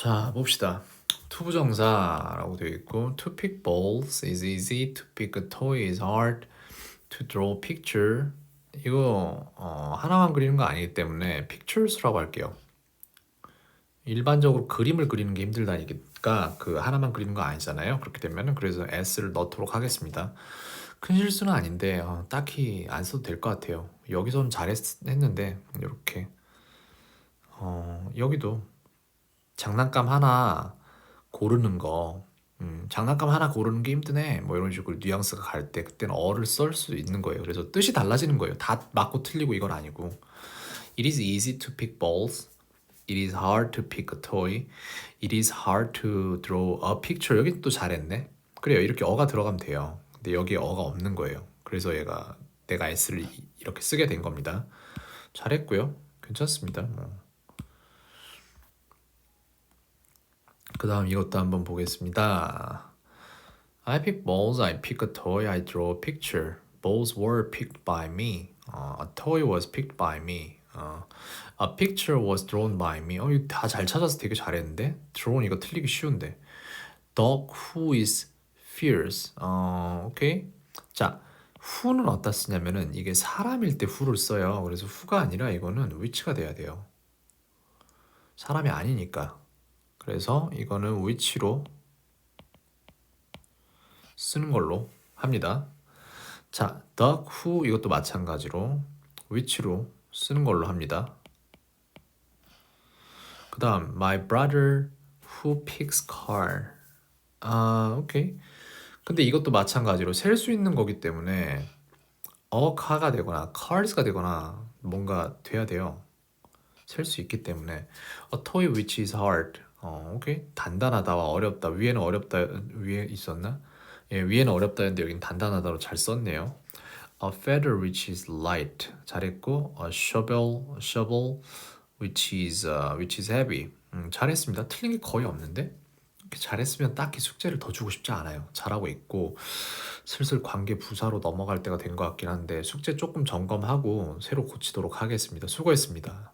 자, 봅시다. 투부정사라고 되어 있고 to pick balls is easy, to pick a toy is hard, to draw picture 이거 어, 하나만 그리는 거 아니기 때문에 pictures라고 할게요. 일반적으로 그림을 그리는 게 힘들다니까 그 하나만 그리는 거 아니잖아요. 그렇게 되면은 그래서 s를 넣도록 하겠습니다. 큰 실수는 아닌데 어, 딱히 안 써도 될 것 같아요. 여기서는 잘했는데 이렇게 어, 여기도 장난감 하나 고르는 거. 음, 장난감 하나 고르는 게 힘드네. 뭐 이런 식으로 뉘앙스가 갈 때 그때는 어를 쓸 수 있는 거예요. 그래서 뜻이 달라지는 거예요. 다 맞고 틀리고 이건 아니고. It is easy to pick balls. It is hard to pick a toy. It is hard to draw a picture. 여기 또 잘했네. 그래요. 이렇게 어가 들어가면 돼요. 근데 여기에 어가 없는 거예요. 그래서 얘가 내가 S를 이- 이렇게 쓰게 된 겁니다. 잘했고요. 괜찮습니다 그 다음 이것도 한번 보겠습니다. I pick balls, I pick a toy, I draw a picture. Balls were picked by me. 어, a toy was picked by me. 어, a picture was drawn by me. 어, 이거 다 잘 찾아서 되게 잘했는데? drawn 이거 틀리기 쉬운데. Dog who is fierce. 어, 오케이. 자, who는 어디다 쓰냐면은 이게 사람일 때 who를 써요. 그래서 who가 아니라 이거는 which가 돼야 돼요. 사람이 아니니까. 그래서 이거는 which로 쓰는 걸로 합니다. 자, the who 이것도 마찬가지로 which로 쓰는 걸로 합니다. 그 다음 my brother who picks car 아, 오케이. 근데 이것도 마찬가지로 셀 수 있는 거기 때문에 a car가 되거나 cars가 되거나 뭔가 돼야 돼요. 셀 수 있기 때문에 a toy which is hard 어, 오케이. 단단하다와 어렵다. 위에는 어렵다. 위에 있었나? 예, 위에는 어렵다였는데 여긴 단단하다로 잘 썼네요. A feather which is light. 잘했고, a shovel, shovel which is uh, which is heavy. 음, 잘했습니다. 틀린 게 거의 없는데. 잘했으면 딱히 숙제를 더 주고 싶지 않아요. 잘하고 있고 슬슬 관계 부사로 넘어갈 때가 된 것 같긴 한데 숙제 조금 점검하고 새로 고치도록 하겠습니다. 수고했습니다.